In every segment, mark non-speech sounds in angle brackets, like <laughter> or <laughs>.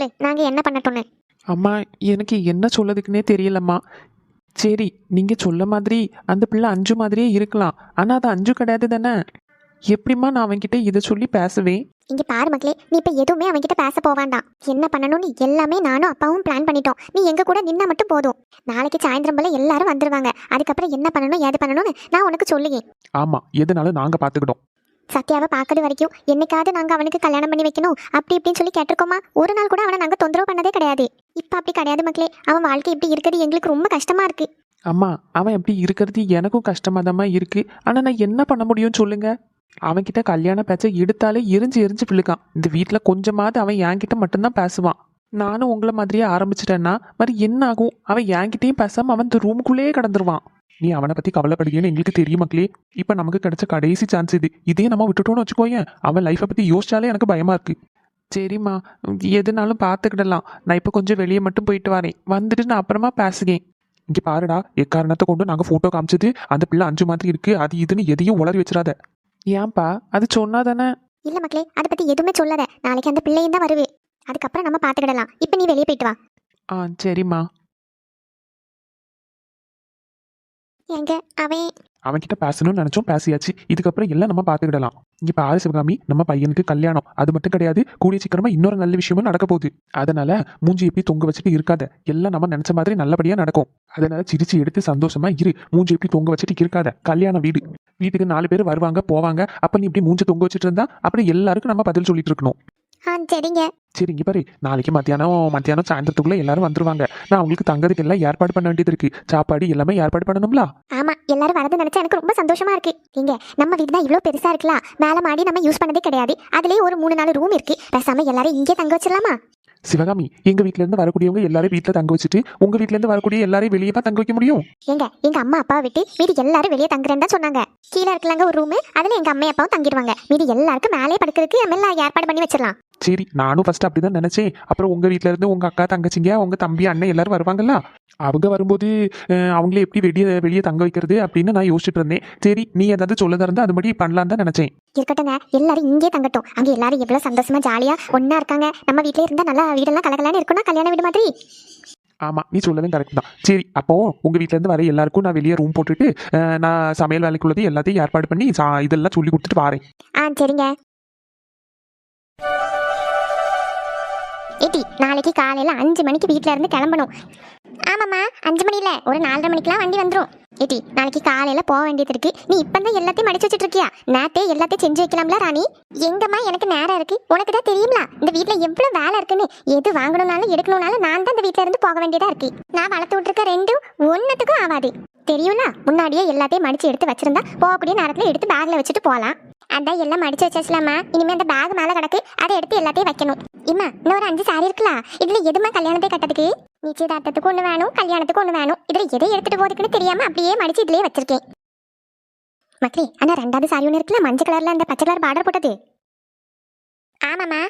சொல்லு. நாங்க என்ன பண்ணட்டும்னு? அம்மா எனக்கு என்ன சொல்லதுக்குன்னே தெரியலம்மா. சரி நீங்க சொல்ல மாதிரி அந்த பிள்ளை அஞ்சு மாதிரியே இருக்கலாம். ஆனா அது அஞ்சு கிடையாது தானே? எப்படிம்மா நான் அவன்கிட்ட இதை சொல்லி பேசுவேன்? இங்க பாரு மக்களே நீ இப்ப எதுவுமே அவன்கிட்ட பேச போவாண்டாம் என்ன பண்ணணும்னு எல்லாமே நானும் அப்பாவும் பிளான் பண்ணிட்டோம். நீ எங்க கூட நின்னா மட்டும் போதும். நாளைக்கு சாயந்தரம் போல எல்லாரும் வந்துருவாங்க. அதுக்கப்புறம் என்ன பண்ணணும் ஏது பண்ணணும்னு நான் உனக்கு சொல்லுவேன். ஆமா எதுனாலும் நாங்க பாத்துக்கிட்டோம். சத்யாவை பார்க்கறது வரைக்கும் என்னைக்காவது நாங்கள் அவனுக்கு கல்யாணம் பண்ணி வைக்கணும் அப்படி இப்படின்னு சொல்லி கேட்டிருக்கோமா? ஒரு நாள் கூட அவனை நாங்கள் தொந்தரவு பண்ணதே கிடையாது. இப்போ அப்படி கிடையாது மக்களே. அவன் வாழ்க்கை இப்படி இருக்கிறது எங்களுக்கு ரொம்ப கஷ்டமா இருக்கு. அம்மா அவன் எப்படி இருக்கிறது எனக்கும் கஷ்டமாதாம்மா இருக்கு. ஆனா நான் என்ன பண்ண முடியும் சொல்லுங்க? அவன்கிட்ட கல்யாண பேச்சை எடுத்தாலே எரிஞ்சு எரிஞ்சு பிள்ளைக்கான் இந்த வீட்டில் கொஞ்சமாவது அவன் என்கிட்ட மட்டும்தான் பேசுவான். நானும் உங்களை மாதிரியே ஆரம்பிச்சிட்டேன்னா மாதிரி என்ன ஆகும்? அவன் என்கிட்டயும் பேசாம அவன் இந்த ரூமுக்குள்ளேயே கடந்துருவான். நீ அவனை பத்தி கவலைப்படுகிறேன்னு எங்களுக்கு தெரியும் மக்களே. இப்ப நமக்கு கிடைச்ச கடைசி சான்ஸ் இது. இதே நம்ம விட்டுட்டோம்னு வச்சுக்கோயேன். அவன் லைஃப்பை பத்தி யோசிச்சாலே எனக்கு பயமா இருக்கு. சரிம்மா எதுனாலும் பார்த்துக்கிடலாம். நான் இப்போ கொஞ்சம் வெளியே மட்டும் போயிட்டு வரேன். வந்துட்டு நான் அப்புறமா பேசுகிறேன். இங்கே பாருடா எக்காரணத்தை கொண்டு நாங்கள் ஃபோட்டோ காமிச்சது அந்த பிள்ளை அஞ்சு மாதிரி இருக்கு அது இதுன்னு எதையும் உளறி வச்சிடாத. ஏன்பா அது சொன்னா தானே இல்ல மக்களே அதை பத்தி எதுவுமே சொல்லாத. நாளைக்கு அந்த பிள்ளையும் தான் வருவே. அதுக்கப்புறம் நம்ம பாத்துக்கிடலாம் இப்ப நீ வெளியே போயிட்டு வா. ஆ சரிம்மா. எங்க? அவன் அவன்கிட்ட பேசணும்னு நினைச்சோம் பேசியாச்சு. இதுக்கப்புறம் எல்லாம் நம்ம பார்த்துக்கிடலாம். இங்க பாரு சிவகாமி நம்ம பையனுக்கு கல்யாணம். அது மட்டும் கிடையாது கூடிய சீக்கிரமா இன்னொரு நல்ல விஷயமும் நடக்க போகுது. அதனால மூஞ்சி எப்படி தொங்க வச்சுட்டு இருக்காத. எல்லாம் நம்ம நினைச்ச மாதிரி நல்லபடியா நடக்கும். அதனால சிரிச்சு எடுத்து சந்தோஷமா இரு. மூஞ்சி எப்படி தொங்க வச்சுட்டு இருக்காத. கல்யாண வீடு. வீட்டுக்கு நாலு பேர் வருவாங்க போவாங்க. அப்ப நீ இப்படி மூஞ்சி தொங்க வச்சுட்டு இருந்தா அப்புறம் எல்லாருக்கும் நம்ம பதில் சொல்லிட்டு இருக்கணும். ஆ சரிங்க. சரி இங்க பாரு. நாளைக்கு மத்தியானம் மத்தியானம் சாயந்தரத்துக்குள்ள எல்லாரும் வந்துருவாங்க. நான் அவங்களுக்கு தங்கறதுக்கு எல்லாம் ஏற்பாடு பண்ண வேண்டியது இருக்கு. சாப்பாடு எல்லாமே ஏற்பாடு பண்ணணும்ல? ஆமா எல்லாரும் வரது நினைச்சா எனக்கு ரொம்ப சந்தோஷமா இருக்கு. இங்க நம்ம வீடு தான் இவ்வளவு பெருசா இருக்கலாம் மேல மாடி நம்ம யூஸ் பண்ணதே கிடையாது. அதுலயே ஒரு மூணு நாலு ரூம் இருக்கு. பேசாம எல்லாரும் இங்கே தங்க வச்சிடலாமா? சிவகாமி எங்க வீட்ல இருந்து வரக்கூடியவங்க எல்லாரும் வீட்ல தங்க வச்சுட்டு உங்க வீட்ல இருந்து வரக்கூடிய எல்லாரையும் வெளியே தான் தங்க வைக்க முடியும்? எங்க எங்க அம்மா அப்பாவை விட்டு மீதி எல்லாரும் வெளியே தங்குறேன்னு தான் சொன்னாங்க. கீழே இருக்கலாங்க ஒரு ரூம் அதுல எங்க அம்மா அப்பாவும் தங்கிடுவாங்க. மீதி எல்லாருக்கும் மேலே படுக்கிறதுக்கு எல்லாம் ஏற்பாடு பண்ணி வச்சிடலாம். சரி நானும் ஃபர்ஸ்ட் அப்படிதான் நினைச்சேன். அப்புறம் உங்க வீட்ல இருந்து உங்க அக்கா தங்கச்சிங்க உங்க தம்பி அண்ணன் எல்லாரும் வருவாங்கல்ல? அவங்க வரும்போது அவங்கள எப்படி வெளியே வெளியே தங்க வைக்கிறது அப்படின்னு நான் யோசிச்சுட்டு இருந்தேன். சரி நீ ஏதாவது சொல்லதா இருந்தா அது மாதிரி பண்ணலாம் தான் நினைச்சேன். இருக்கட்டுங்க எல்லாரும் இங்கே தங்கட்டும். அங்க எல்லாரும் எவ்வளவு சந்தோஷமா ஜாலியா ஒண்ணா இருக்காங்க. நம்ம வீட்லயே இருந்தா நல்லா வீடெல்லாம் கலகலான்னு இருக்கும்னா கல்யாண வீடு மாதிரி? ஆமா நீ சொல்லதும் கரெக்ட் தான். சரி அப்போ உங்க வீட்ல இருந்து வர எல்லாருக்கும் நான் வெளியே ரூம் போட்டுட்டு நான் சமையல் வேலைக்குள்ளது எல்லாத்தையும் ஏற்பாடு பண்ணி சா- இதெல்லாம் சொல்லி கொடுத்துட்டு வரேன். ஆ சரிங்க. ஏட்டி நாளைக்கு காலையில் அஞ்சு மணிக்கு வீட்டில் இருந்து கிளம்பணும். ஆமாம்மா அஞ்சு மணி ஒரு நாலரை மணிக்கெல்லாம் வண்டி வந்துடும் ஏட்டி நாளைக்கு காலையில் போக வேண்டியது இருக்கு. நீ இப்போ தான் எல்லாத்தையும் மடிச்சு வச்சிட்டு இருக்கியா நேத்தே எல்லாத்தையும் செஞ்சு வைக்கலாம்ல ராணி? எங்கம்மா எனக்கு நேரம் இருக்கு. உனக்கு தான் தெரியுமா இந்த வீட்டில் எவ்வளோ வேலை இருக்குன்னு. எது வாங்கணும்னாலும் எடுக்கணும்னாலும் நான் தான் இந்த வீட்டில் இருந்து போக வேண்டியதாக இருக்கு. நான் வளர்த்து விட்டுருக்க ரெண்டும் ஒன்றத்துக்கும் ஆகாது தெரியும்ல முன்னாடியே எல்லாத்தையும் மடிச்சு எடுத்து வச்சிருந்தா போகக்கூடிய நேரத்துல எடுத்து பேக்கில் வச்சுட்டு போகலாம் அதான் எல்லாம் மடிச்சு வச்சாச்சுலாமா? இனிமே அந்த பேக் மேல கிடக்கு அதை எடுத்து எல்லாத்தையும் வைக்கணும். இம்மா இன்னும் ஒரு அஞ்சு சாரி இருக்கலாம் இதுல எதுமா கல்யாணத்தை கட்டதுக்கு? நிச்சயதார்த்தத்துக்கு ஒண்ணு வேணும் கல்யாணத்துக்கு ஒண்ணு வேணும். இதுல எதை எடுத்துட்டு போதுக்குன்னு தெரியாம அப்படியே மடிச்சு இதுலயே வச்சிருக்கேன். மக்களே ஆனா ரெண்டாவது சாரி ஒன்று இருக்குல்ல? மஞ்சள் கலர்ல அந்த பச்சை கலர் பார்டர் போட்டது. ஆமாம்மா.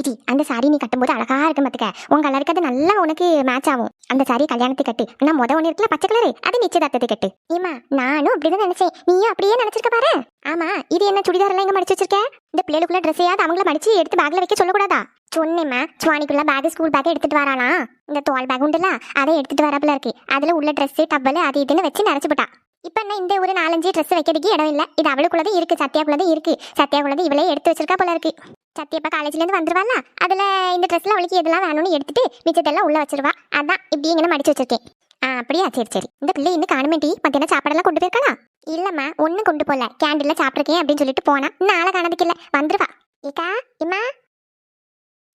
இடி அந்த சாரி நீ கட்டும்போது அழகா இருக்கும் பார்த்துக்க உன் கலருக்கு அது நல்லா உனக்கு மேட்ச் ஆகும். அந்த சாரி கல்யாணத்துக்கு கட்டு. நான் முத ஒன்று இருக்குல்ல பச்சை கலரு அது நிச்சயதார்த்தத்தை கட்டு. ஏமா நானும் அப்படிதான் நினைச்சேன். நீயும் அப்படியே நினைச்சிருக்க பாரு. ஆமா இது என்ன சுடிதார் எல்லாம் இங்க மடிச்சு வச்சிருக்க? இந்த பிள்ளைகளுக்குள்ள ட்ரெஸ்ஸையாவது அவங்கள மடிச்சு எடுத்து பேக்ல வைக்க சொல்லக்கூடாதா? சொன்னேம்மா சுவானிக்குள்ள பேக் ஸ்கூல் பேக் எடுத்துட்டு வரானா இந்த தோல் பேக் உண்டுல அதை எடுத்துட்டு வராப்புல இருக்கு. அதுல உள்ள ட்ரெஸ் டப்பல் அது இதுன்னு வச்சு நினைச்சு போட்டா. இப்போ என்ன இந்த ஒரு நாலஞ்சு ட்ரெஸ் வைக்கிறதுக்கு இடம் இல்லை? இது அவளுக்குள்ளது இருக்கு சத்யாக்குள்ளது இருக்கு. சத்யாக்குள்ளது இவளே எடுத்து வச்சிருக்கா போல இருக்கு. சத்யாப்பா காலேஜ்லேருந்து வந்துருவாள்? அதில் இந்த ட்ரெஸ்ல அவளுக்கு எதெல்லாம் வேணும்னு எடுத்துட்டு மிச்சத்தெல்லாம் உள்ள வச்சிருவா. அதான் இப்படி இங்கே மடிச்சு வச்சிருக்கேன். ஆ அப்படியா? சரி சரி. இந்த பிள்ளை இன்னும் காணுமே டீ. மத்தியானம் சாப்பாடெல்லாம் கொண்டு போயிருக்கலாம் இல்லைம்மா ஒன்றும் கொண்டு போகல கேண்டீனில் சாப்பிட்ருக்கேன் அப்படின்னு சொல்லிட்டு போனா. இன்னும் ஆளை காணதுக்கு இல்லை. வந்துருவா. ஏக்கா இம்மா.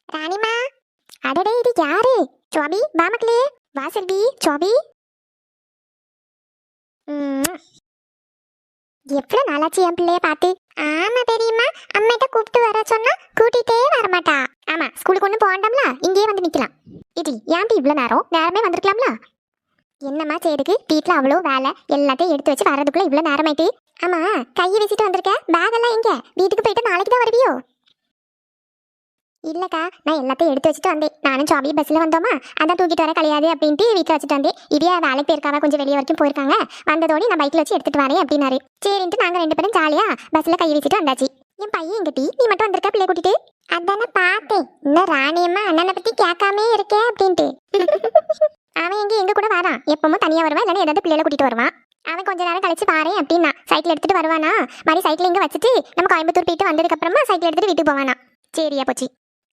ராணிமா அடடே இது யாரு? சோபி பாமக்களே வாசல்வி சோபி. ம். எவ்வளவு நாளாச்சு என் பிள்ளைய பார்த்து? ஆமா பெரியம்மா அம்மிட்ட கூப்பிட்டு வர சொன்னா கூட்டிட்டே வரமாட்டா. ஆமா ஸ்கூலுக்கு ஒன்றும் போகண்டாம்ல? இங்கேயே வந்து நிக்கலாம். இது ஏன்டி இவ்வளோ நேரம்? நேரமே வந்திருக்கலாம்ல? என்னம்மா செய்யுதுக்கு வீட்டில் அவ்வளோ வேலை. எல்லாத்தையும் எடுத்து வச்சு வர்றதுக்குள்ள இவ்வளோ நேரமாயிட்டு? ஆமா கையை வச்சுட்டு வந்திருக்க? பேக் எல்லாம் எங்க? வீட்டுக்கு போயிட்டு நாளைக்கு தான் வருவியோ? இல்லக்கா நான் எல்லாத்தையும் எடுத்து வச்சுட்டு வந்தேன். நானும் சாபி பஸ்ஸில் வந்தோமா? அதான் தூக்கிட்டு வர கிடையாது அப்படின்ட்டு வீட்டில் வச்சுட்டு வந்தேன். இதே வேலைக்கு போயிருக்காவா? கொஞ்சம் வெளியே வரைக்கும் போயிருக்காங்க. வந்ததோடு நான் பைக்கில் வச்சு எடுத்துட்டு வரேன் அப்படின்னாரு. சரின்ட்டு நாங்க ரெண்டு பேரும் ஜாலியாக பஸ்ஸில் கை வச்சுட்டு வந்தாச்சு. என் பையன் எங்க டீ? நீ மட்டும் வந்திருக்க பிள்ளை கூட்டிட்டு? அதானே பார்த்தேன். இன்னும் ராணியம்மா அண்ணனை பத்தி கேட்காமே இருக்கே அப்படின்ட்டு. அவன் எங்கே எங்க கூட வரான். எப்பவும் தனியா வருவான் இல்லைன்னா ஏதாவது பிள்ளைகளை கூட்டிட்டு வருவான். அவன் கொஞ்ச நேரம் கழிச்சு பாறேன் அப்படின்னா. சைக்கிள் எடுத்துட்டு வருவானா? மாதிரி சைக்கிள் இங்கே வச்சுட்டு நம்ம கோயம்புத்தூர் போயிட்டு வந்ததுக்கப்புறமா சைக்கிள் எடுத்துட்டு வீட்டுக்கு போவானா? சரியா போச்சு.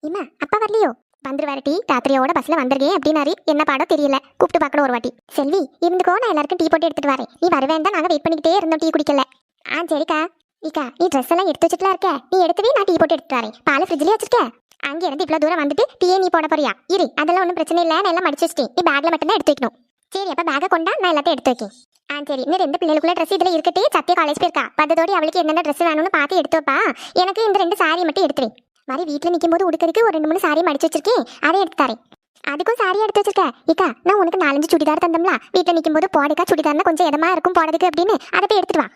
இம்மா அப்பா வரலையோ? வந்துருவாரு டீ ராத்திரியோட பஸ்ல வந்திருக்கேன் அப்படின்னாரு. என்ன பாடம் தெரியல. கூப்பிட்டு பார்க்கணும் ஒரு வாட்டி. செல்வி இருந்துக்கோ நான் எல்லாருக்கும் டீ போட்டு எடுத்துட்டு வரேன். நீ வரவேன் தான் நாங்க வெயிட் பண்ணிக்கிட்டே இருந்தோம் டீ குடிக்கல. ஆ சரிக்கா. இக்கா நீ ட்ரெஸ் எல்லாம் எடுத்து வச்சுட்டுலாம் இருக்க? நீ எடுத்துவே நான் டீ போட்டு எடுத்துட்டு வரேன். பால் ஃப்ரிட்ஜ்லயே வச்சிருக்க? அங்கே இருந்து இவ்வளவு தூரம் வந்துட்டு டீயே நீ போட போறியா? இரு அதெல்லாம் ஒன்றும் பிரச்சனை இல்லை. நான் எல்லாம் மடிச்சு வச்சிட்டேன். நீ பேக்ல மட்டும் தான் எடுத்து வைக்கணும். சரி அப்ப பேக்கை கொண்டா நான் எல்லாத்தையும் எடுத்து வைக்கேன். ஆ சரி. இந்த ரெண்டு பிள்ளைகளுக்குள்ள ட்ரெஸ் இதுல இருக்கட்டே சத்திய காலேஜ் போயிருக்கா. பத்ததோடி அவளுக்கு என்னென்ன ட்ரெஸ் வேணும்னு பார்த்து எடுத்து வைப்பா. எனக்கு இந்த ரெண்டு சாரி மட்டும் எடுத்துவேன் மாதிரி வீட்டில் நிற்கும்போது உடுக்கிறதுக்கு ஒரு ரெண்டு மூணு சாரி மடிச்சு வச்சிருக்கேன். அதை எடுத்து தரேன். அதுக்கும் சாரி எடுத்து வச்சிருக்க இக்கா நான் உனக்கு நாலஞ்சு சுடிதார் தந்தோம்ல. வீட்டில் நிற்கும்போது போடுக்கா சுடிதார்னா கொஞ்சம் இடமா இருக்கும் போடுறதுக்கு அப்படின்னு அதை போய் எடுத்துட்டு வா.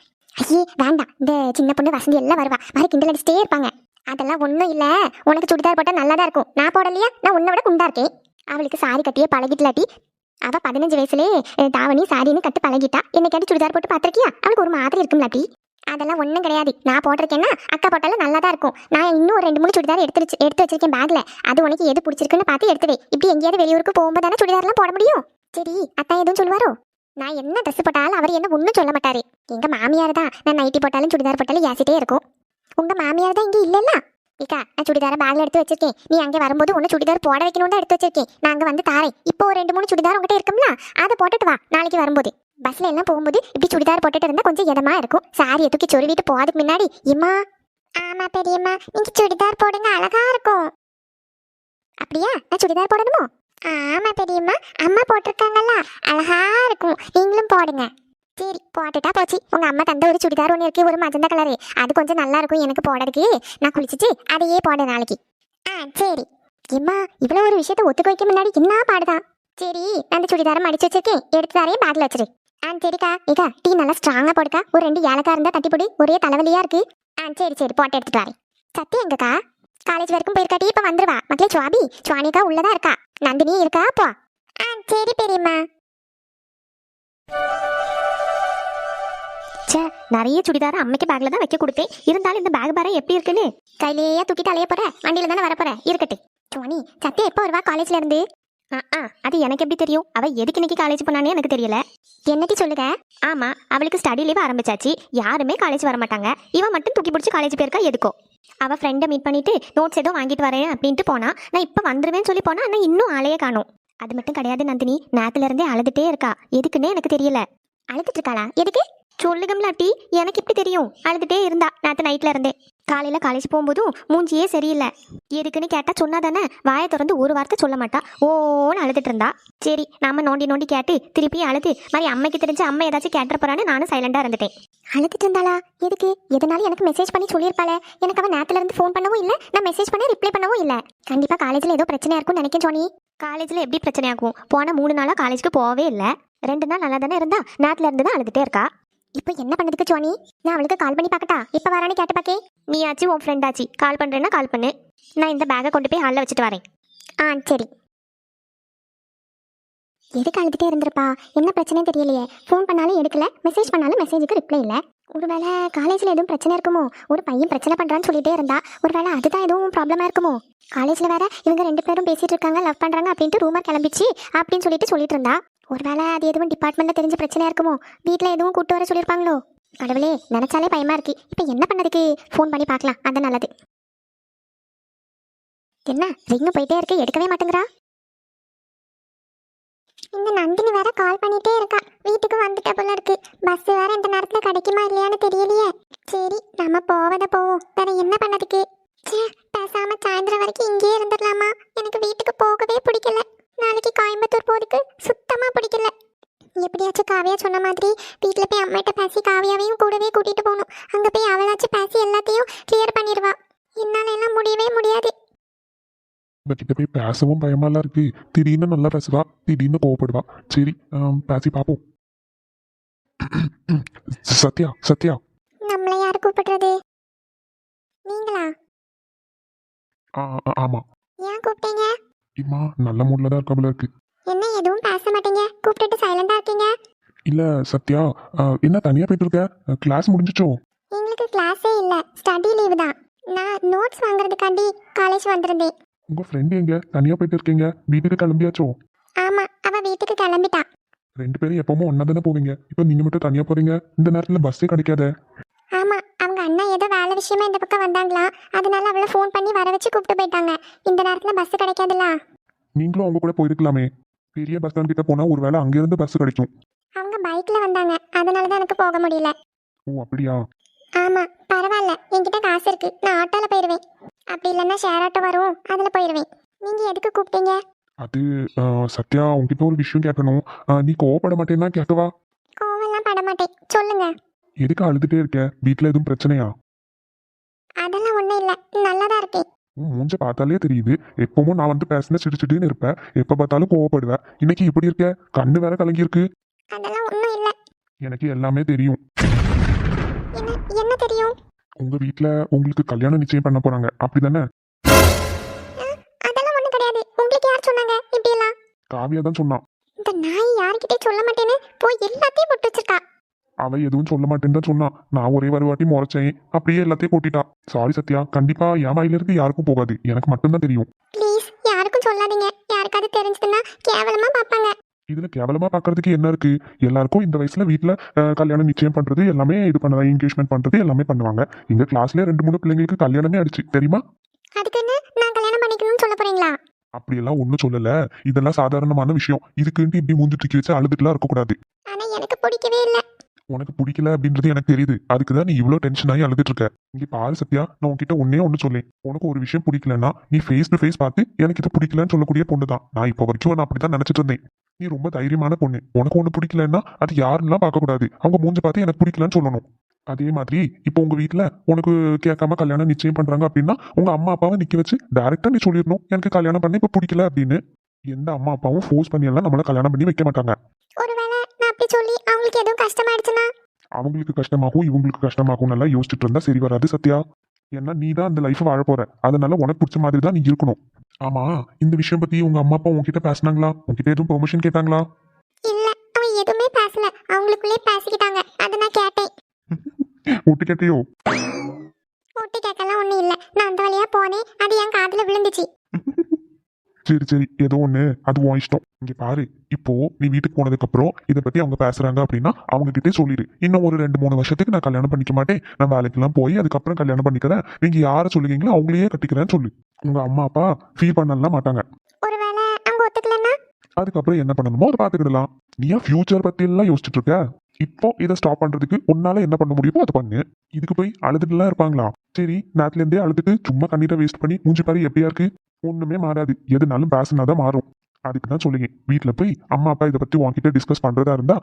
ஐயே வேண்டாம். இந்த சின்ன பொண்ணு வசந்தி எல்லாம் வருவா. வர கிண்டல் அடிச்சிட்டே இருப்பாங்க. அதெல்லாம் ஒன்றும் இல்லை. உனக்கு சுடிதார் போட்டால் நல்லா தான் இருக்கும். நான் போடலையா? நான் உன்னை விட குண்டா இருக்கேன். அவளுக்கு சாரி கட்டியே பழகிட்டலாட்டி. அவள் பதினஞ்சு வயசுலேயே தாவணி சாரின்னு கட்டு பழகிட்டா. என்னைக்காட்டி சுடிதார் போட்டு பார்த்துருக்கியா? அவளுக்கு ஒரு மாதிரி இருக்கும்லாட்டி. அதெல்லாம் ஒன்றும் கிடையாது. நான் போட்டிருக்கேன்னா அக்கா போட்டாலும் நல்லா தான் இருக்கும். நான் இன்னும் ஒரு ரெண்டு மூணு சுடிதார் எடுத்து வச்சு- எடுத்து வச்சிருக்கேன் பேக்ல அது உனக்கு எது பிடிச்சிருக்குன்னு பார்த்து எடுத்துவே இப்படி எங்கேயாவது வெளியூருக்கு போகும்போது தானே சுடிதார்லாம் போட முடியும்? சரி அத்தா எதுவும் சொல்லுவாரோ? நான் என்ன ட்ரெஸ் போட்டாலும் அவர் என்ன ஒன்றும் சொல்ல மாட்டாரு. எங்க மாமியார் தான். நான் நைட்டி போட்டாலும் சுடிதார் போட்டாலும் ஏசிட்டே இருக்கும். உங்க மாமியார் தான் இங்கே இல்லைல்ல? இக்கா நான் சுடிதார பேக்ல எடுத்து வச்சிருக்கேன். நீ அங்கே வரும்போது ஒன்று சுடிதார் போட வைக்கணும் தான் எடுத்து வச்சிருக்கேன். நான் அங்கே வந்து தாரேன். இப்போ ஒரு ரெண்டு மூணு சுடிதார் உங்ககிட்ட இருக்கும்ல? அதை போட்டுட்டு வா நாளைக்கு வரும்போது. பஸ்ல எல்லாம் போகும்போது இப்படி சுடிதார் போட்டுட்டு இருந்தா கொஞ்சம் இதமா இருக்கும். சாரியை தூக்கி சொருவிட்டு போறதுக்கு முன்னாடி. இம்மா. ஆமா பெரியம்மா. நீங்க சுடிதார் போடுங்க அழகா இருக்கும். அப்படியா? நான் சுடிதார் போடணுமோ? ஆமா பெரியம்மா. அம்மா போட்டிருக்காங்கல்ல அழகா இருக்கும். நீங்களும் போடுங்க. சரி போட்டுட்டா போச்சு. உங்க அம்மா தந்த ஒரு சுடிதார் ஒன்று இருக்கு ஒரு மஜந்த கலரு. அது கொஞ்சம் நல்லா இருக்கும் எனக்கு போடுறதுக்கு. நான் குளிச்சுட்டு அதையே போட நாளைக்கு. ஆ சரி. இம்மா இவ்வளோ ஒரு விஷயத்த ஒத்துக்க வைக்க முன்னாடி என்ன பாடுதான்? சரி நான் அந்த சுடிதாரம் அடிச்சு வச்சிருக்கேன். எடுத்து தரேன் பேக்ல வச்சிரு. ஆ சரிக்கா. இதா டீ நல்லா ஸ்ட்ராங்கா போடுக்கா. ஒரு ரெண்டு ஏலக்கா இருந்தா தட்டி போடு ஒரே தலைவலியா இருக்கு. ஆ சரி சரி. போட்டு எடுத்துட்டு வரேன். சத்தி எங்கக்கா? காலேஜ் வரைக்கும் போயிருக்கா டீ இப்ப வந்துருவா. மக்களே சுவாபி சுவானிக்கா உள்ளதா இருக்கா? நந்தினி இருக்கா? போ. ஆ சரி பெரியம்மா. ச்சே நிறைய சுடிதார அம்மைக்கு பேக்ல தான் வைக்க கொடுத்தேன். இருந்தாலும் இந்த பேக் பாரம் எப்படி இருக்குன்னு? கையிலேயே தூக்கிட்டு அலைய போற? வண்டியில தானே வரப்போற இருக்கட்டும் சுவானி சத்யா எப்போ வருவா காலேஜ்ல இருந்து? ஆ ஆ. அது எனக்கு எப்படி தெரியும்? அவள் எதுக்கு இன்னைக்கு காலேஜ் போனானே எனக்கு தெரியல. என்னட்டி சொல்லுங்க? ஆமாம் அவளுக்கு ஸ்டடி லீவ் ஆரம்பிச்சாச்சு. யாருமே காலேஜ் வர மாட்டாங்க. இவன் மட்டும் தூக்கி பிடிச்சி காலேஜ் போயிருக்கா எதுக்கோ? அவள் ஃப்ரெண்டை மீட் பண்ணிட்டு நோட்ஸ் ஏதோ வாங்கிட்டு வரேன் அப்படின்ட்டு போனா நான் இப்போ வந்துருவேன்னு சொல்லி போனா ஆனால் இன்னும் ஆளையே காணும். அது மட்டும் கிடையாது நந்தினி. நேத்துல இருந்தே அழுதுட்டே இருக்கா. எதுக்குன்னே எனக்கு தெரியல. அழுதுட்டு இருக்காளா? எதுக்கு? சொல்லுகம்லாட்டி எனக்கு எப்படி தெரியும். அழுதுட்டே இருந்தா நேற்று நைட்ல இருந்தே. காலையில காலேஜ் போகும்போதும் மூஞ்சியே சரியில்லை. எதுக்குன்னு கேட்டா சொன்னா தானே வாயை திறந்து ஒரு வார்த்தை சொல்ல மாட்டா. ஓன்னு அழுதுட்டு இருந்தா. சரி நாம நோண்டி நோண்டி கேட்டு திருப்பி அழுது. மாதிரி அம்மைக்கு தெரிஞ்சு அம்மா ஏதாச்சும் கேட்டுற போறான்னு நானும் சைலண்டா இருந்துட்டேன். அழுதுட்டு இருந்தாளா? எதுக்கு? எதனால எனக்கு மெசேஜ் பண்ணி சொல்லியிருப்பாளே. எனக்கு அவன் நேரத்துல இருந்து ஃபோன் பண்ணவும் இல்ல நான் மெசேஜ் பண்ண ரிப்ளை பண்ணவும் இல்ல. கண்டிப்பா காலேஜ்ல ஏதோ பிரச்சனையா இருக்கும்னு நினைக்கிறேன் சோனி. காலேஜ்ல எப்படி பிரச்சனையாகும்? போன மூணு நாளா காலேஜ்க்கு போகவே இல்ல. ரெண்டு நாள் நல்லா தானே இருந்தா நேரத்துல இருந்து தான் அழுதுட்டே இருக்கா. இப்போ என்ன பண்ணதுக்கு சோனி? நான் அவளுக்கு கால் பண்ணி பார்க்கட்டா? இப்போ வரானே கேட்டு பாக்கே. நீ ஆச்சு உன் ஃப்ரெண்ட் ஆச்சு. கால் பண்ணுறேன்னா கால் பண்ணு. நான் இந்த பேக்கை கொண்டு போய் ஹாலில் வச்சுட்டு வரேன். ஆ சரி. எதுக்கு அழுதுட்டே இருந்திருப்பா? என்ன பிரச்சனையும் தெரியலையே. ஃபோன் பண்ணாலும் எடுக்கல. மெசேஜ் பண்ணாலும் மெசேஜுக்கு ரிப்ளை இல்லை. ஒருவேளை காலேஜில் எதுவும் பிரச்சனை இருக்குமோ? ஒரு பையன் பிரச்சனை பண்ணுறான்னு சொல்லிட்டே இருந்தா ஒருவேளை அதுதான் எதுவும் ப்ராப்ளமாக இருக்குமோ? காலேஜில் வேற இவங்க ரெண்டு பேரும் பேசிட்டு இருக்காங்க லவ் பண்ணுறாங்க அப்படின்ட்டு ரூமர் கிளம்பிச்சு அப்படின்னு சொல்லிட்டு சொல்லிட்டு இருந்தா. ஒருவேளை அது எதுவும் டிபார்ட்மெண்ட்டில் தெரிஞ்ச பிரச்சனையாக இருக்குமோ? வீட்டில் எதுவும் கூட்டு வர சொல்லியிருப்பாங்களோ? கடவுளே நினைச்சாலே பயமாக இருக்கு. இப்போ என்ன பண்ணதுக்கு? ஃபோன் பண்ணி பார்க்கலாம். அது நல்லது. என்ன? ரிங்கு போயிட்டே இருக்கு. எடுக்கவே மாட்டேங்கிறா? இந்த நந்தினி வேற கால் பண்ணிட்டே இருக்கா. வீட்டுக்கு வந்துட்ட போல இருக்கு. பஸ் வேற இந்த நேரத்துல கிடைக்குமா இல்லையான்னு தெரியலையே. சரி நம்ம போவத போவோம். வேற என்ன பண்ணதுக்கு? பேசாம சாயந்தரம் வரைக்கும் இங்கேயே இருந்துடலாமா? எனக்கு வீட்டுக்கு போகவே பிடிக்கல. நாளைக்கு கோயம்புத்தூர் போறதுக்கு சுத்தமா பிடிக்கல. எப்படியாச்சும் காவியா சொன்ன மாதிரி வீட்டில் போய் அம்மாட்ட பேசி காவியாவையும் கூடவே கூட்டிட்டு போகணும். அங்கே போய் அவளாச்சும் பேசி எல்லாத்தையும் கிளியர் பண்ணிடுவா. என்னால எல்லாம் முடியவே முடியாது. இவகிட்ட போய் பேசவும் பயமாலாம் இருக்கு. திடீர்னு நல்லா பேசுவா திடீர்னு கோவப்படுவா. சரி பேசி பார்ப்போம் <clears throat> சத்யா சத்யா. நம்மளை யார் கூப்பிடுறது? நீங்களா? ஆமா. ஏன் கூப்பிட்டீங்க? இம்மா நல்ல மூட்ல தான் இருக்கா போல இருக்கு. என்ன எதுவும் பேச மாட்டீங்க? கூப்பிட்டுட்டு சைலண்டா இருக்கீங்க? இல்ல சத்யா என்ன தனியா போயிட்டு இருக்க? கிளாஸ் முடிஞ்சிச்சோ? எங்களுக்கு கிளாஸே இல்ல. ஸ்டடி லீவு தான். நான் நோட்ஸ் வாங்குறதுக்காண்டி காலேஜ் வந்திருந்தேன். உங்க ஃப்ரெண்டு எங்க? தனியா போயிட்டு இருக்கீங்க? வீட்டுக்கு கிளம்பியாச்சோ? ஆமா அவ வீட்டுக்கு கிளம்பிட்டா. ரெண்டு பேரும் எப்பவும் ஒன்னா தானே போவீங்க. இப்போ நீங்க மட்டும் தனியா போறீங்க? இந்த நேரத்துல பஸ்ஸே கிடைக்காதே. ஆமா அவங்க அண்ணா ஏதோ வேலை விஷயமா இந்த பக்கம் வந்தாங்களா? அதனால அவளை ஃபோன் பண்ணி வர வச்சு கூப்பிட்டு போயிட்டாங்க. இந்த நேரத்துல பஸ் கிடைக்காதுல்ல? நீங்களும் அவங்க கூட போயிருக்கலாமே. பெரிய பஸ் ஸ்டாண்ட் கிட்ட போனா ஒருவேளை அங்கிருந்து பஸ் கிடைக்கும். அவங்க பைக்ல வந்தாங்க. அதனால தான் எனக்கு போக முடியல. ஓ அப்படியா? ஆமா பரவாயில்ல. என்கிட்ட காசு இருக்கு. நான் ஆட்டோல போயிடுவேன் அப்படி இல்லைன்னா ஷேர் ஆட்டோ வரும். அதுல போயிடுவேன் நீங்க எதுக்கு கூப்பிட்டீங்க? அது சத்யா உங்ககிட்ட ஒரு விஷயம் கேட்கணும். நீ கோவப்பட மாட்டேன்னா கேட்கவா? கோவம்லாம் பட மாட்டேன். சொல்லுங்க. எதுக்கு அழுதுட்டே இருக்க? வீட்ல எதுவும் பிரச்சனையா? அதெல்லாம் ஒண்ணும் இல்ல நல்லா தான் இருக்கேன் உன் மூஞ்ச பார்த்தாலே தெரியுது. எப்பவும் நான் வந்து பேசின சிரிச்சுட்டுன்னு இருப்பேன் எப்ப பார்த்தாலும் கோவப்படுவேன் இன்னைக்கு இப்படி இருக்க? கண்ணு வேற கலங்கி இருக்கு அதெல்லாம் ஒண்ணும் இல்ல. எனக்கு எல்லாமே தெரியும். என்ன என்ன தெரியும்? உங்க வீட்ல உங்களுக்கு கல்யாணம் நிச்சயம் பண்ண போறாங்க. அப்படிதானே அதெல்லாம் ஒண்ணும் கிடையாது. உங்களுக்கு யார் சொன்னாங்க இப்படி எல்லாம் காவியா தான் சொன்னான். இந்த நாய் யார்கிட்டயும் சொல்ல மாட்டேன்னு போய் எல்லாத்தையும் போட்டு வச்சிருக்கா. அவ எதுவும் சொல்ல மாட்டேன்னு தான் சொன்னான். நான் ஒரே ஒரு வாட்டி முறைச்சேன். அப்படியே எல்லாத்தையும் கொட்டிட்டா. சாரி சத்யா கண்டிப்பா என் வாயில இருந்து யாருக்கும் போகாது. எனக்கு மட்டும்தான் தெரியும். ப்ளீஸ் யாருக்கும் சொல்லாதீங்க. யாருக்காவது தெரிஞ்சதுன்னா கேவலமா பார்ப்பாங்க. இதுல கேவலமா பாக்குறதுக்கு என்ன இருக்கு? எல்லாருக்கும் இந்த வயசுல அஹ், கல்யாணம் நிச்சயம் பண்றது எல்லாமே இது பண்ணலாம் என்கேஜ்மெண்ட் பண்றது எல்லாமே பண்ணுவாங்க. எங்க கிளாஸ்ல ரெண்டு மூணு பிள்ளைங்களுக்கு கல்யாணமே ஆயிடுச்சு. தெரியுமா? அதுக்கு என்ன? நான் கல்யாணம் பண்ணிக்கணும்னு சொல்ல போறீங்களா? அப்படியெல்லாம் ஒன்றும் சொல்லல. இதெல்லாம் சாதாரணமான விஷயம். இதுக்குன்ட்டு இப்படி மூஞ்சி தூக்கி வச்சு அழுதுட்டுலாம் இருக்கக்கூடாது ஆனா எனக்கு பிடிக்கவே இல்ல உனக்கு பிடிக்கல அப்படின்றது எனக்கு தெரியுது. அதுக்கு தான் நீ இவ்வளோ டென்ஷன் ஆகி அழுதுட்டு இருக்க. இங்க பாரு சத்யா நான் உன்கிட்ட ஒன்னே ஒன்று சொல்லேன். உனக்கு ஒரு விஷயம் பிடிக்கலன்னா நீ ஃபேஸ் டு ஃபேஸ் பார்த்து எனக்கு இது பிடிக்கலன்னு சொல்லக்கூடிய பொண்ணு தான் நான் இப்போ வரைக்கும் நான் அப்படிதான் நினச்சிட்டு இருந்தேன். நீ ரொம்ப தைரியமான பொண்ணு. உனக்கு ஒன்று பிடிக்கலன்னா அது யாருலாம் பார்க்கக்கூடாது. அவங்க மூஞ்ச பார்த்து எனக்கு பிடிக்கலன்னு சொல்லணும். அதே மாதிரி இப்போ உங்க வீட்டில் உனக்கு கேட்காம கல்யாணம் நிச்சயம் பண்றாங்க அப்படின்னா உங்க அம்மா அப்பாவை நிக்க வச்சு டேரெக்டாக நீ சொல்லிடணும். எனக்கு கல்யாணம் பண்ண இப்போ பிடிக்கல அப்படின்னு எந்த அம்மா அப்பாவும் ஃபோர்ஸ் பண்ணி எல்லாம் நம்மள கல்யாணம் பண்ணி வைக்க மாட்டாங்க. ஒரு நான் அப்படி சொல்லி அவங்களுக்கு எதுவும் கஷ்டமாயிடுச்சுன்னா? அவங்களுக்கு கஷ்டமாகும் இவங்களுக்கு கஷ்டமாகும் நல்லா யோசிச்சுட்டு இருந்தா சரி வராது சத்யா. ஏன்னா நீ தான் அந்த லைஃப் வாழ போற. அதனால உனக்கு பிடிச்ச மாதிரி தான் நீ இருக்கணும். ஆமா இந்த விஷயம் பத்தி உங்க அம்மா அப்பா உங்ககிட்ட பேசுனாங்களா? உங்ககிட்ட எதுவும் பெர்மிஷன் கேட்டாங்களா? இல்ல அவன் எதுவுமே பேசல. அவங்களுக்குள்ளே பேசிக்கிட்டாங்க. அதை நான் கேட்டேன். ஒட்டு கேட்டையோ? ஒட்டு கேட்கலாம் ஒண்ணும் இல்ல. நான் அந்த வழியா போனேன். அது என் காதுல விழுந்துச்சு. சரி சரி ஏதோ ஒண்ணு. அது உன் இஷ்டம். இங்க பாரு இப்போ நீ வீட்டுக்கு போனதுக்கு அப்புறம் இதை பத்தி அவங்க பேசுறாங்க அப்படின்னா அவங்க கிட்டே சொல்லிடு. இன்னும் ஒரு ரெண்டு மூணு வருஷத்துக்கு நான் கல்யாணம் பண்ணிக்க மாட்டேன். நான் வேலைக்கெல்லாம் போய் அதுக்கப்புறம் கல்யாணம் பண்ணிக்கிறேன். நீங்க யாரை சொல்லுவீங்களோ அவங்களையே கட்டிக்கிறேன்னு சொல்லு. உங்க அம்மா அப்பா ஃபீல் பண்ணலாம் மாட்டாங்க. அதுக்கப்புறம் என்ன பண்ணணுமோ அதை பார்த்துக்கிடலாம். நீ ஏன் ஃபியூச்சர் பத்தி எல்லாம் யோசிச்சுட்டு இருக்க? இப்போ இதை ஸ்டாப் பண்றதுக்கு உன்னால என்ன பண்ண முடியுமோ அதை பண்ணு. இதுக்கு போய் அழுதுட்டுலாம் இருப்பாங்களா? சரி நேரத்துல இருந்தே அழுதுட்டு சும்மா கண்ணீரை வேஸ்ட் பண்ணி மூஞ்சி பாரு எப்படியா இருக்கு? ஒண்ணுமே மாறாது. எதுனாலும் பேசினாதான் மாறும். அதுக்கு தான் சொல்லுங்க. வீட்ல போய் அம்மா அப்பா இதை பத்தி உன்கிட்ட டிஸ்கஸ் பண்றதா இருந்தா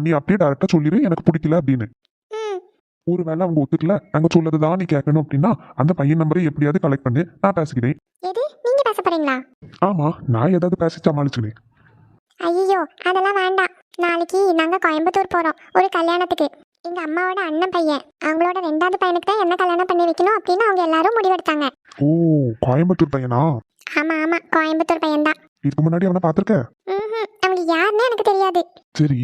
நீ அப்படியே டேரக்டா சொல்லிடு எனக்கு பிடிக்கல அப்படின்னு. ம். ஒருவேளை அவங்க ஒத்துக்கல நாங்க சொல்லதுதான் நீ கேட்கணும் அப்படின்னா அந்த பையன் நம்பரை எப்படியாவது கலெக்ட் பண்ணு. நான் பேசிக்கிறேன். எது? நீங்க பேச போறீங்களா? ஆமா நான் ஏதாவது பேசி சமாளிச்சுக்கிறேன். ஐயோ அதெல்லாம் வேண்டாம். நாளைக்கு நாங்க கோயம்புத்தூர் போறோம். ஒரு கல்யாணத்துக்கு. எங்க அம்மாவோட அண்ணன் பையன். அவங்களோட ரெண்டாவது பையனுக்கு தான் என்ன கல்யாணம் பண்ணி வைக்கணும் அப்படின்னு அவங்க எல்லாரும் முடிவெடுத்தாங்க. ஓ கோயம்புத்தூர் பையனா? ஆமா ஆமா. கோயம்புத்தூர் பையன் தான். இதுக்கு முன்னாடி அவனை பார்த்திருக்க? அவங்க யாருன்னு எனக்கு தெரியாது. சரி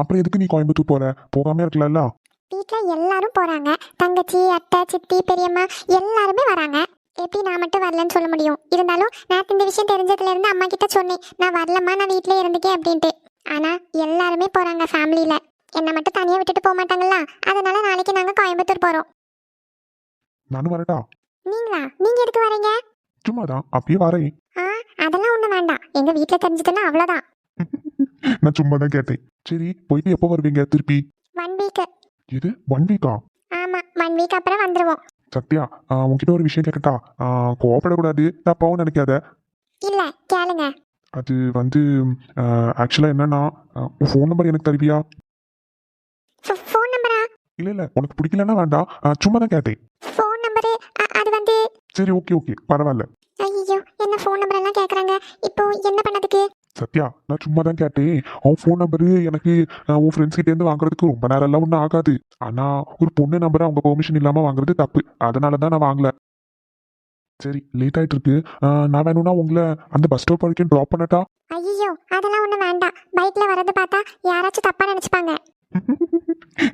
அப்புறம் எதுக்கு நீ கோயம்புத்தூர் போற? போகாம இருக்கலாம்ல? வீட்ல எல்லாரும் போறாங்க. தங்கச்சி அத்தை சித்தி பெரியம்மா எல்லாருமே வராங்க. எப்படி நான் மட்டும் வரலன்னு சொல்ல முடியும்? இருந்தாலும் நான் இந்த விஷயம் தெரிஞ்சதுல இருந்து அம்மா கிட்ட சொன்னேன். நான் வரலம்மா நான் வீட்லயே இருந்துக்கேன் அப்படின்ட்டு. ஆனா எல்லாருமே போறாங்க ஃபேமிலியில என்னை மட்டும் தனியா விட்டுட்டு போக மாட்டாங்களா அதனால நாளைக்கு நாங்க கோயம்புத்தூர் போறோம். நானும் வரட்டா? நீங்களா? நீங்க எதுக்கு வரீங்க? சும்மாதான் அப்படியே வரேன். ஆ அதெல்லாம் ஒண்ணும் வேண்டாம். எங்க வீட்ல தெரிஞ்சதுன்னா அவ்வளவுதான். <laughs> நான் சும்மா தான் கேட்டேன். சரி போயிட்டு எப்போ வருவீங்க திருப்பி? ஒன் வீக் இது ஒன் வீக்கா ஆமா ஒன் வீக் அப்புறம் வந்துருவோம். சத்யா ஆஹ், உன்கிட்ட ஒரு விஷயம் கேட்கட்டா? ஆஹ், கோவப்படக்கூடாது. தப்பாவும் நினைக்காத. இல்ல கேளுங்க. அது வந்து ஆக்சுவலாக என்னன்னா உன் ஃபோன் நம்பர் எனக்கு தருவியா? இல்லை இல்லை உனக்கு பிடிக்கலன்னா வேண்டாம். சும்மா தான் கேட்டேன். ஃபோன் நம்பரு அது வந்து சரி ஓகே ஓகே பரவாயில்ல. ஐயோ என்ன ஃபோன் நம்பர் எல்லாம் கேக்குறாங்க? இப்போ என்ன பண்ணதுக்கு? சத்யா நான் சும்மா தான் கேட்டேன் அவன் ஃபோன் நம்பரு எனக்கு உன் ஃப்ரெண்ட்ஸ் கிட்டேருந்து வாங்குறதுக்கு ரொம்ப நேரம் எல்லாம் ஒன்றும் ஆகாது. ஆனால் ஒரு பொண்ணு நம்பரை அவங்க பெர்மிஷன் இல்லாமல் வாங்குறது தப்பு. அதனால தான் நான் வாங்கல. சரி லேட் ஆயிட்டு இருக்கு நான் வேணும்னா உங்களை அந்த பஸ் ஸ்டாப் வரைக்கும் ட்ராப் பண்ணட்டா? ஐயோ அதெல்லாம் ஒண்ணும் வேண்டாம். பைக்ல வரது பார்த்தா யாராச்சும் தப்பா நினைச்சுப்பாங்க. <laughs>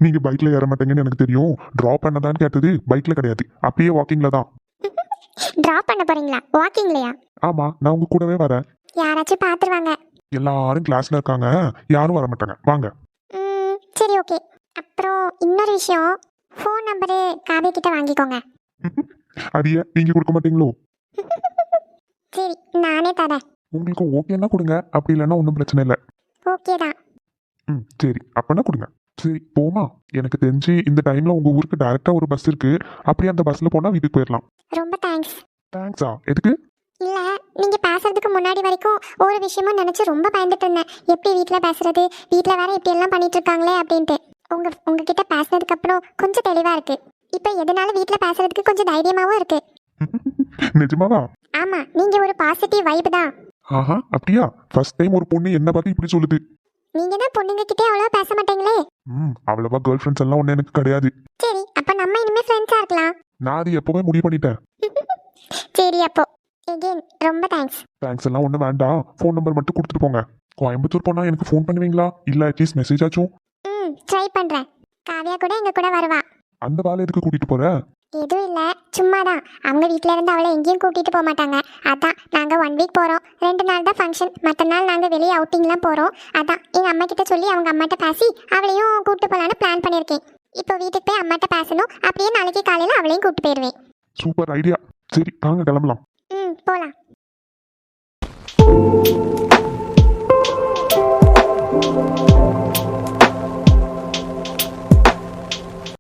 நீங்க பைக்ல ஏற மாட்டீங்கன்னு எனக்கு தெரியும். ட்ராப் பண்ணதான்னு கேட்டது. பைக்ல கிடையாது. அப்படியே வாக்கிங்ல தான். <laughs> டிராப் பண்ண போறீங்களா? வாக்கிங்லையா ஆமா நான் உங்க கூடவே வரேன். யாராச்சும் பார்த்துருவாங்க எல்லாரும் கிளாஸ்ல இருக்காங்க. யாரும் வர மாட்டாங்க. வாங்க. ம், சரி ஓகே அப்புறம் இன்னொரு விஷயம். ஃபோன் நம்பரு காவிய கிட்ட வாங்கிக்கோங்க. <laughs> அடிய நீங்க கொடுக்க மாட்டீங்களோ? <laughs> சரி நானே தரேன். உங்களுக்கு ஓகேன்னா கொடுங்க. அப்படி இல்லைன்னா ஒன்றும் பிரச்சனை இல்லை. ஓகே தான். ம் சரி. அப்பனா கொடுங்க. சரி போமா எனக்கு தெரிஞ்சு இந்த டைம்ல உங்க ஊருக்கு டைரக்டா ஒரு பஸ் இருக்கு. அப்படியே அந்த பஸ்ல போனா வீட்டுக்கு போயிடலாம் ரொம்ப தேங்க்ஸ் தேங்க்ஸா எதுக்கு? இல்ல நீங்க பேசுறதுக்கு முன்னாடி வரைக்கும் ஒரு விஷயமும் நினைச்சு ரொம்ப பயந்துட்டு இருந்தேன். எப்படி வீட்ல பேசுறது? வீட்ல வேற இப்படி எல்லாம் பண்ணிட்டு இருக்காங்களே அப்படின்ட்டு. உங்க உங்ககிட்ட பேசுனதுக்கு அப்புறம் கொஞ்சம் தெளிவா இருக்கு. இப்போ எதனால வீட்ல பேசுறதுக்கு கொஞ்சம் தைரியமாவும் இருக்கு? <laughs> நிஜமாவா? ஆமா நீங்க ஒரு பாசிட்டிவ் வைப் தான். ஆஹா அப்படியா? ஃபர்ஸ்ட் டைம் ஒரு பொண்ணு என்ன பார்த்து இப்படி சொல்லுது? நீங்க தான் பொண்ணுங்க கிட்டே அவ்வளவா பேச மாட்டீங்களே? ம் அவ்வளவா கேர்ள் ஃப்ரெண்ட்ஸ் எல்லாம் ஒன்றும் எனக்கு கிடையாது. சரி அப்ப நம்ம இனிமே ஃப்ரெண்ட்ஸா இருக்கலாம். நான் அது எப்பவுமே முடிவு பண்ணிட்டேன். <laughs> சரி அப்போ. எகெயின் ரொம்ப தேங்க்ஸ் தேங்க்ஸ் எல்லாம் ஒன்றும் வேண்டாம். ஃபோன் நம்பர் மட்டும் கொடுத்துட்டு போங்க. கோயம்புத்தூர் போனா எனக்கு ஃபோன் பண்ணுவீங்களா? இல்ல அட்லீஸ்ட் மெசேஜ் ஆச்சும்? ம் ட்ரை பண்றேன். காவியா கூட எங்க கூட வருவா. அந்த வேலை எதுக்கு கூட்டிட்டு போற? எதுவும் இல்லை சும்மா தான் அவங்க வீட்டில் இருந்து அவளை எங்கேயும் கூட்டிகிட்டு போக மாட்டாங்க. அதான் நாங்கள் ஒன் வீக் போகிறோம் ரெண்டு நாள் தான் ஃபங்க்ஷன் மற்ற நாள் நாங்கள் வெளியே அவுட்டிங்லாம் போகிறோம் அதான் எங்கள் அம்மா கிட்ட சொல்லி அவங்க அம்மாட்ட பேசி அவளையும் கூப்பிட்டு போகலான்னு பிளான் பண்ணியிருக்கேன். இப்போ வீட்டுக்கு போய் அம்மாட்ட பேசணும். அப்படியே நாளைக்கு காலையில் அவளையும் கூப்பிட்டு போயிடுவேன் சூப்பர் ஐடியா சரி வாங்க கிளம்பலாம். ம் போகலாம்